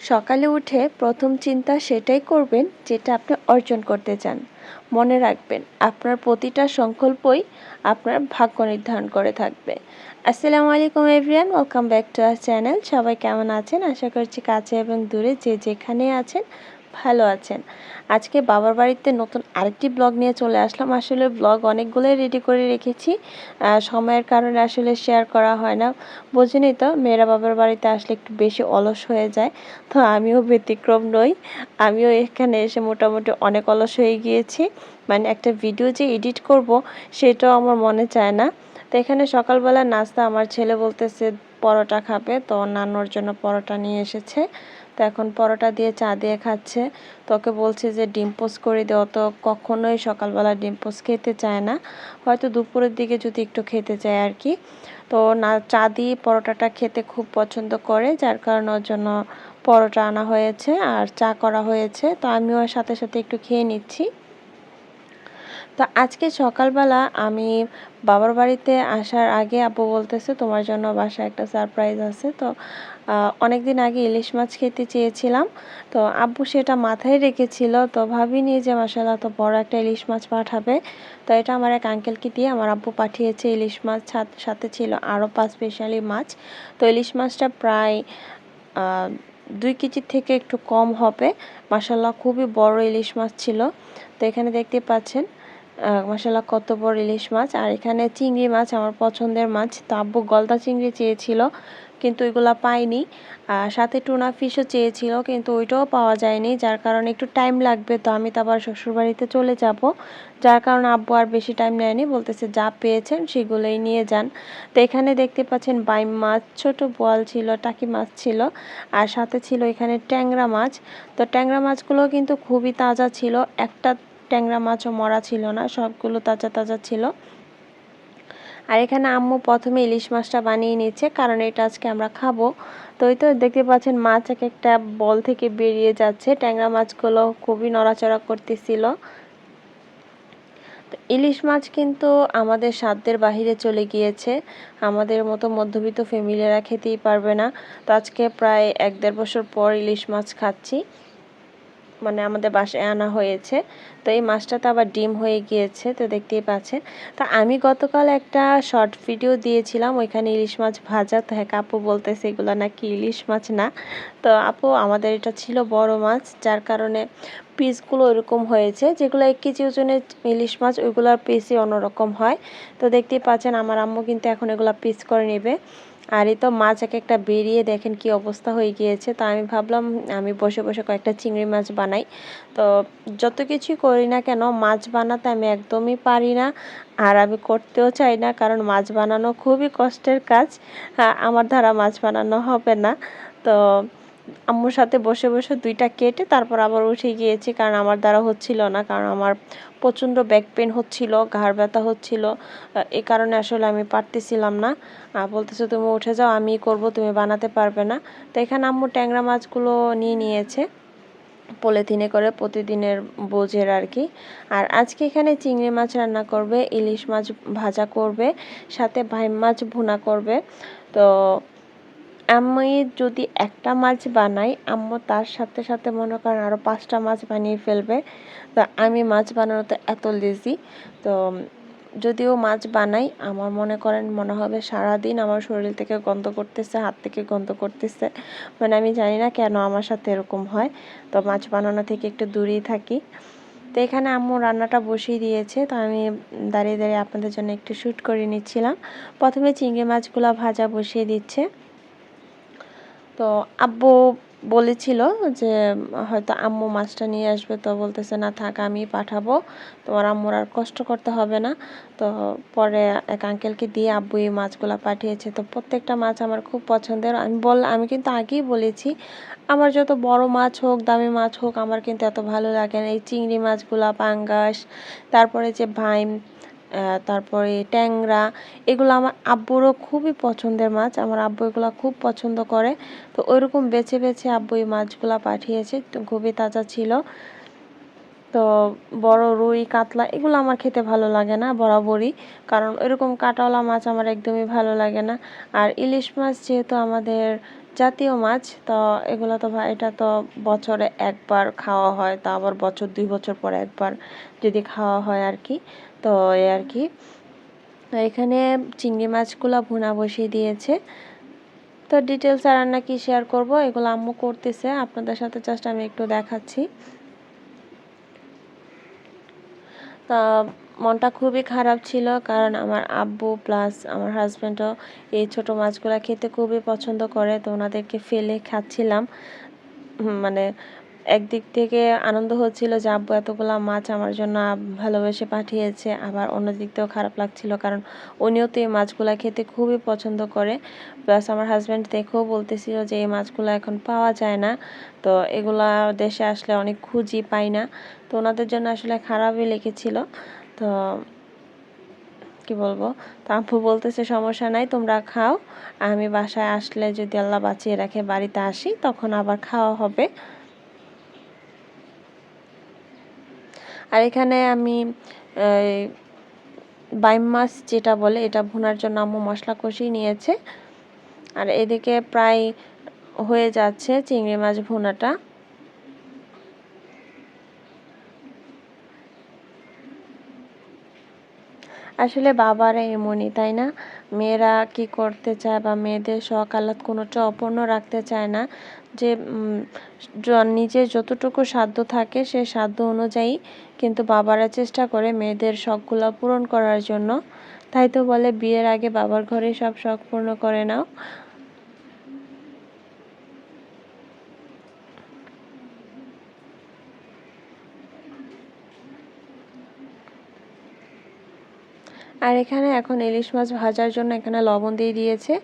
সকালে উঠে প্রথম চিন্তা সেটাই করবেন যেটা আপনি অর্জন করতে চান। মনে রাখবেন, আপনার প্রতিটা সংকল্পই আপনার ভাগ্য নির্ধারণ করে থাকবে। আসসালামু আলাইকুম everyone welcome back to our channel. সবাই কেমন আছেন? আশা করছি কাছে এবং দূরে যে যেখানে আছেন ভালো আছেন। আজকে বাবার বাড়িতে নতুন আরেকটি ব্লগ নিয়ে চলে আসলাম। আসলে ব্লগ অনেকগুলোই রেডি করে রেখেছি। সময়ের কারণে আসলে শেয়ার করা হয় না। বোঝেনি তো, মেয়েরা বাবার বাড়িতে আসলে একটু বেশি অলস হয়ে যায়। তো আমিও ব্যতিক্রম নই। আমিও এখানে এসে মোটামুটি অনেক অলস হয়ে গিয়েছি। মানে একটা ভিডিও যে এডিট করব, সেটাও আমার মনে চায় না। তো এখানে সকালবেলা নাস্তা আমার ছেলে বলতেছে, পরোটা খাবে। তো নানোর জন্য পরোটা নিয়ে এসেছে। তো এখন পরোটা দিয়ে চা দিয়ে খাচ্ছে। তোকে বলছে যে ডিম পোস্ট করে দে, অত কখনোই সকালবেলা ডিম পোস্ট খেতে চায় না। হয়তো দুপুরের দিকে যদি একটু খেতে চায় আর কি। তো না, চা দিয়ে পরোটাটা খেতে খুব পছন্দ করে, যার কারণে ওর জন্য পরোটা আনা হয়েছে আর চা করা হয়েছে। তো আমিও সাথে সাথে একটু খেয়ে নিচ্ছি। তো আজকে সকালবেলা আমি বাবার বাড়িতে আসার আগে আব্বু বলতেছে, তোমার জন্য বাসায় একটা সারপ্রাইজ আছে। তো অনেক দিন আগে ইলিশ মাছ খেতে চেয়েছিলাম। তো আব্বু সেটা মাথায় রেখেছিল, তো ভাবিনি যে মাসাল্লাহ তো বড় একটা ইলিশ মাছ পাঠাবে। তো এটা আমার এক আঙ্কেলকে দিয়ে আমার আব্বু পাঠিয়েছে ইলিশ মাছ, সাথে ছিল আরও পাঁচ স্পেশালি মাছ। তো ইলিশ মাছটা প্রায় দুই কেজির থেকে একটু কম হবে। মাসাল্লাহ খুবই বড় ইলিশ মাছ ছিল। তো এখানে দেখতে পাচ্ছেন মশলা কত বড় ইলিশ মাছ। আর এখানে চিংড়ি মাছ, আমার পছন্দের মাছ। তো আব্বু গলদা চিংড়ি চেয়েছিল, কিন্তু ওইগুলো পাইনি আর সাথে টুনা ফিশও চেয়েছিল, কিন্তু ওইটাও পাওয়া যায়নি, যার কারণে একটু টাইম লাগবে। তো আমি তো আবার শ্বশুরবাড়িতে চলে যাব, যার কারণে আব্বু আর বেশি টাইম নেয়নি, বলতেছে যা পেয়েছেন সেগুলোই নিয়ে যান। তো এখানে দেখতে পাচ্ছেন বাইম মাছ, ছোট বোয়াল ছিল, টাকি মাছ ছিল, আর সাথে ছিল এখানে ট্যাংরা মাছ। তো ট্যাংরা মাছগুলো কিন্তু খুবই তাজা ছিল, একটা ট্যাংরা মাছও মরা ছিল না, সবগুলো তাজা তাজা ছিল। আর এখানে আম্মু প্রথমে ইলিশ মাছটা বানিয়ে নিচ্ছে, কারণ এটা আজকে আমরা খাব। তো ওই তো দেখতে পাচ্ছেন মাছ এক একটা বল থেকে বেরিয়ে যাচ্ছে। ট্যাংরা মাছগুলো খুবই নড়াচড়া করতেছিল। ইলিশ মাছ কিন্তু আমাদের সাধ্যের বাহিরে চলে গিয়েছে। আমাদের মতো মধ্যবিত্ত ফ্যামিলিরা খেতেই পারবে না। তো আজকে প্রায় এক দেড় বছর পর ইলিশ মাছ খাচ্ছি। মানে আমাদের বাসায় আনা হয়েছে। তো এই মাছটা তো আবার ডিম হয়ে গিয়েছে, তো দেখতেই পাচ্ছেন। তো আমি গতকাল একটা শর্ট ভিডিও দিয়েছিলাম, ওইখানে ইলিশ মাছ ভাজা। তো হ্যাঁ আপু বলতেছে এগুলো নাকি ইলিশ মাছ না। তো আপু, আমাদের এটা ছিল বড় মাছ, যার কারণে পিসগুলো ওরকম হয়েছে, যেগুলো এক কেজি ওজনের ইলিশ মাছ, ওইগুলোর পিসই অন্যরকম হয়। তো দেখতেই পাচ্ছেন, আমার আম্মু কিন্তু এখন এগুলো পিস করে নেবে। আর এই তো মাছ এক একটা বেরিয়ে দেখেন কি অবস্থা হয়ে গিয়েছে। তো আমি ভাবলাম, আমি বসে বসে কয়েকটা চিংড়ি মাছ বানাই। তো যত কিছুই করি না কেন, মাছ বানাতে আমি একদমই পারি না। আর আমি করতেও চাই না, কারণ মাছ বানানো খুবই কষ্টের কাজ। আমার দ্বারা মাছ বানানো হবে না। তো আম্মুর সাথে বসে বসে দুইটা কেটে তারপর আবার উঠে গিয়েছি, কারণ আমার দ্বারা হচ্ছিল না, কারণ আমার প্রচণ্ড ব্যাক পেন হচ্ছিল, ঘাড় ব্যথা হচ্ছিল। এ কারণে আসলে আমি পারতেছিলাম না। বলতেছে, তুমি উঠে যাও, আমি করব, তুমি বানাতে পারবে না। তো এখানে আম্মু ট্যাংরা মাছগুলো নিয়ে নিয়েছে, পলিথিনে করে প্রতিদিনের বোঝের আর কি। আর আজকে এখানে চিংড়ি মাছ রান্না করবে, ইলিশ মাছ ভাজা করবে, সাথে ভাইম মাছ ভুনা করবে। তো আমি যদি একটা মাছ বানাই আম্মু তার সাথে সাথে মনে করেন আরও পাঁচটা মাছ বানিয়ে ফেলবে। তো আমি মাছ বানানোতে এত লেজি তো যদিও মাছ বানাই, আমার মনে করেন মনে হবে সারাদিন আমার শরীর থেকে গন্ধ করতেছে, হাত থেকে গন্ধ করতেছে। মানে আমি জানি না কেন আমার সাথে এরকম হয়। তো মাছ বানানো থেকে একটু দূরেই থাকি। তো এখানে আম্মু রান্নাটা বসিয়ে দিয়েছে, তো আমি দাঁড়িয়ে দাঁড়িয়ে আপনাদের জন্য একটু শ্যুট করে নিচ্ছিলাম। প্রথমে চিংড়ি মাছগুলো ভাজা বসিয়ে দিচ্ছে। তো আব্বু বলেছিল যে, হয়তো আম্মু মাছটা নিয়ে আসবে। তো বলতেছে, না থাক আমি পাঠাবো। তোমার আম্মুর আর কষ্ট করতে হবে না। তো পরে এক আঙ্কেলকে দিয়ে আব্বু এই মাছগুলো পাঠিয়েছে। তো প্রত্যেকটা মাছ আমার খুব পছন্দের। আমি বল, আমি কিন্তু আগেই বলেছি, আমার যত বড় মাছ হোক, দামি মাছ হোক, আমার কিন্তু এত ভালো লাগে না। এই চিংড়ি মাছগুলা, পাঙ্গাস, তারপরে যে ভাইম তারপরে ট্যাংরা, এগুলো আমার আব্বুরও খুবই পছন্দের মাছ। আমার আব্বু এগুলো খুব পছন্দ করে। তো ওইরকম বেছে বেছে আব্বু এই মাছগুলো পাঠিয়েছে খুবই তাজা ছিল। তো বড় রুই, কাতলা এগুলো আমার খেতে ভালো লাগে না, বরাবরই। কারণ এরকম কাটাওয়ালা মাছ আমার একদমই ভালো লাগে না। আর ইলিশ মাছ যেহেতু আমাদের জাতীয় মাছ, তো এগুলো তো ভাই, এটা তো বছরে একবার খাওয়া হয়, তা আবার বছর, দুই বছর পর একবার যদি খাওয়া হয় আর কি। তো আর কি। এখানে চিংড়ি মাছগুলো ভুনা বসিয়ে দিয়েছে। তো ডিটেলস আর রান্না কি শেয়ার করব, এগুলো আম্মু করতেছে। আপনাদের সাথে জাস্ট আমি একটু দেখাচ্ছি। তা মনটা খুবই খারাপ ছিল, কারণ আমার আব্বু প্লাস আমার হাজব্যান্ডও এই ছোট মাছগুলো খেতে খুবই পছন্দ করে, তো ওনাদেরকে ফেলে খাচ্ছিলাম। মানে একদিক থেকে আনন্দ হচ্ছিল যে, আব্বু, এতগুলো মাছ আমার জন্য ভালোবেসে পাঠিয়েছে। আবার অন্য দিক থেকেও খারাপ লাগছিল, কারণ উনিও তো এই মাছগুলো খেতে খুবই পছন্দ করে। প্লাস আমার হাজব্যান্ড দেখেও বলতেছিল যে, এই মাছগুলো এখন পাওয়া যায় না। তো এগুলা দেশে আসলে অনেক খুঁজি পাই না। তো ওনাদের জন্য আসলে খারাপই লেগেছিল। তো কি বলব? তো আব্বু বলতেছে, সমস্যা নাই, তোমরা খাও। আমি বাসায় আসলে যদি আল্লাহ বাঁচিয়ে রাখে, বাড়িতে আসি, তখন আবার খাওয়া হবে। আর এখানে আমি বাইম মাছ যেটা বলে, এটা ভুনার জন্য আম্মু মশলা কষিয়ে নিয়েছে। আর এদিকে প্রায় হয়ে যাচ্ছে চিংড়ি মাছ ভুনাটা। আসলে বাবারা এমনই, তাই না? মেয়েরা কি করতে চায় বা মেয়েদের শখ আহ্লাদ কোনোটা অপূর্ণ রাখতে চায় না। যে নিজের যতটুকু সাধ্য থাকে সে সাধ্য অনুযায়ী কিন্তু বাবারা চেষ্টা করে মেয়েদের শখগুলো পূরণ করার জন্য। তাই তো বলে বিয়ের আগে বাবার ঘরে সব শখ পূর্ণ করে নাও। আর এখানে এখন ইলিশ মাছ ভাজার জন্য এখানে লবণ দিয়ে দিয়েছে,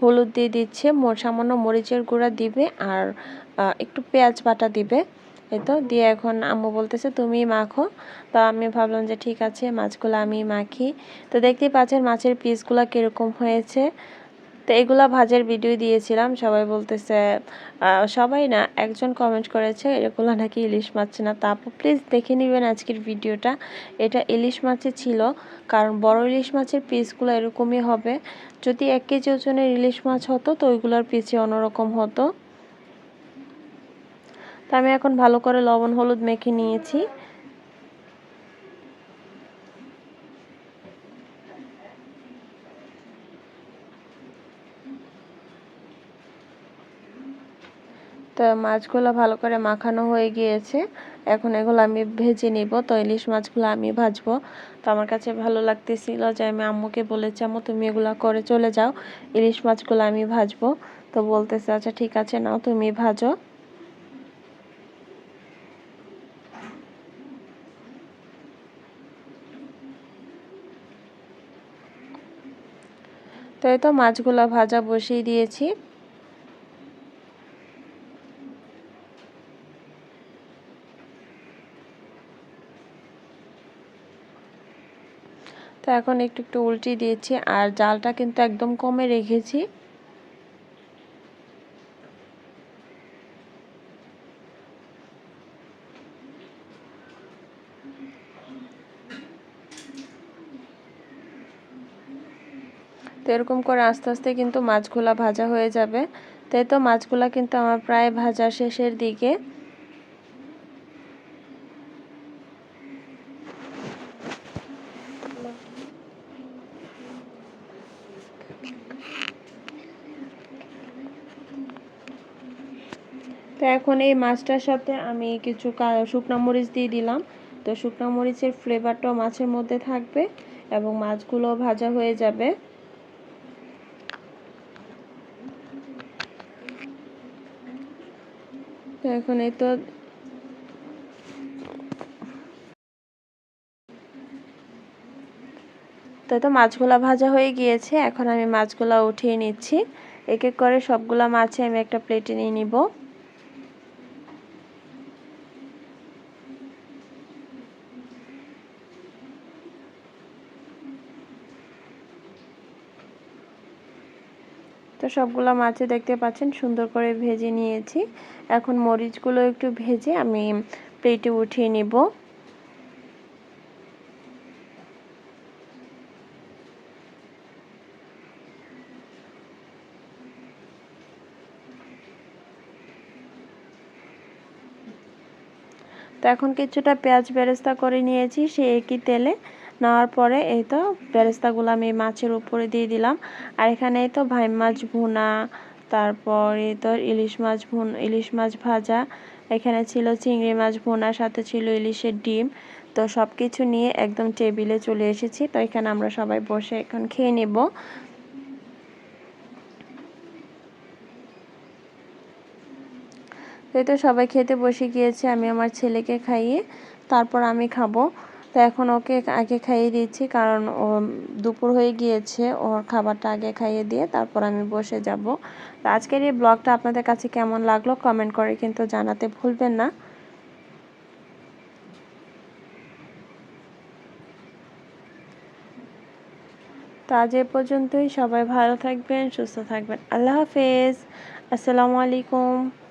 হলুদ দিয়ে দিচ্ছে সামান্য মরিচের গুঁড়া দিবে আর একটু পেঁয়াজ বাটা দিবে। এই তো, দিয়ে এখন আম্মু বলতেছে, তুমি মাখো। তো আমি ভাবলাম যে ঠিক আছে, মাছগুলো আমি মাখি। তো দেখতেই পাচ্ছেন মাছের পিসগুলো কীরকম হয়েছে। তো এগুলা ভাজের ভিডিও দিয়েছিলাম। সবাই বলতেছে সবাই না একজন কমেন্ট করেছে এগুলো নাকি ইলিশ মাছ না। তারপর প্লিজ দেখে নেবেন আজকের ভিডিওটা এটা ইলিশ মাছে ছিল, কারণ বড় ইলিশ মাছের পিসগুলো এরকমই হবে। যদি এক কেজি ওজনের ইলিশ মাছ হতো, তো ওইগুলোর পিসে অন্যরকম হতো। তা আমি এখন ভালো করে লবণ, হলুদ মেখে নিয়েছি। তো মাছগুলো ভালো করে মাখানো হয়ে গিয়েছে। এখন এগুলো আমি ভেজে নিব। তো ইলিশ মাছগুলো আমি ভাজবো। তো আমার কাছে ভালো লাগতেছিল যে আমি আম্মুকে বলেছি, আম্মু, তুমি এগুলো করে চলে যাও। ইলিশ মাছগুলো আমি ভাজবো। তো বলতেছে আচ্ছা ঠিক আছে, নাও, তুমি ভাজো। তো এই তো মাছগুলো ভাজা বসিয়ে দিয়েছি। তো এখন একটু একটু উল্টি দিয়েছি আর জালটা কিন্তু একদম কমে রেখেছি। তো এরকম করে আস্তে আস্তে কিন্তু মাছগুলা ভাজা হয়ে যাবে। তাই তো মাছগুলা কিন্তু আমার প্রায় ভাজা শেষের দিকে। তো এখন এই মাছটার সাথে আমি কিছু শুকনো মরিচ দিয়ে দিলাম। তো শুকনো মরিচের ফ্লেভারটাও মাছের মধ্যে থাকবে এবং মাছগুলো ভাজা হয়ে যাবে। তো এখন এই তো তো তো মাছগুলা ভাজা হয়ে গিয়েছে। এখন আমি মাছগুলা উঠিয়ে নিচ্ছি। এক এক করে সবগুলা মাছে আমি একটা প্লেটে নিয়ে নিব। তো সবগুলো মাছে দেখতে পাচ্ছেন, সুন্দর করে ভেজে নিয়েছি। এখন মরিচগুলো একটু ভেজে আমি প্লেটে উঠিয়ে নিব। তো এখন কিছুটা পেঁয়াজ বেরেস্তা করে নিয়েছি সে একই তেলে। নেওয়ার পরে এই তো বেরেস্তাগুলো আমি মাছের উপরে দিয়ে দিলাম। আর এখানে এই তো ভাই মাছ ভুনা, তারপর তো ইলিশ মাছ ভুন, ইলিশ মাছ ভাজা, এখানে ছিল চিংড়ি মাছ ভুনা, সাথে ছিল ইলিশের ডিম। তো সব কিছু নিয়ে একদম টেবিলে চলে এসেছি, তো এখানে আমরা সবাই বসে এখন খেয়ে নেব। এই তো সবাই খেতে বসে গিয়েছে, আমি আমার ছেলেকে খাইয়ে, তারপর আমি খাব। তো এখন ওকে আগে খাইয়ে দিচ্ছি কারণ ও দুপুর হয়ে গিয়েছে, ওর খাবারটা আগে খাইয়ে দিয়ে তারপর আমি বসে যাব। তো আজকের এই ব্লগটা আপনাদের কাছে কেমন লাগল কমেন্ট করে কিন্তু জানাতে ভুলবেন না। তো আজ এ পর্যন্তই, সবাই ভালো থাকবেন, সুস্থ থাকবেন। আল্লাহ হাফেজ। আসসালামু আলাইকুম।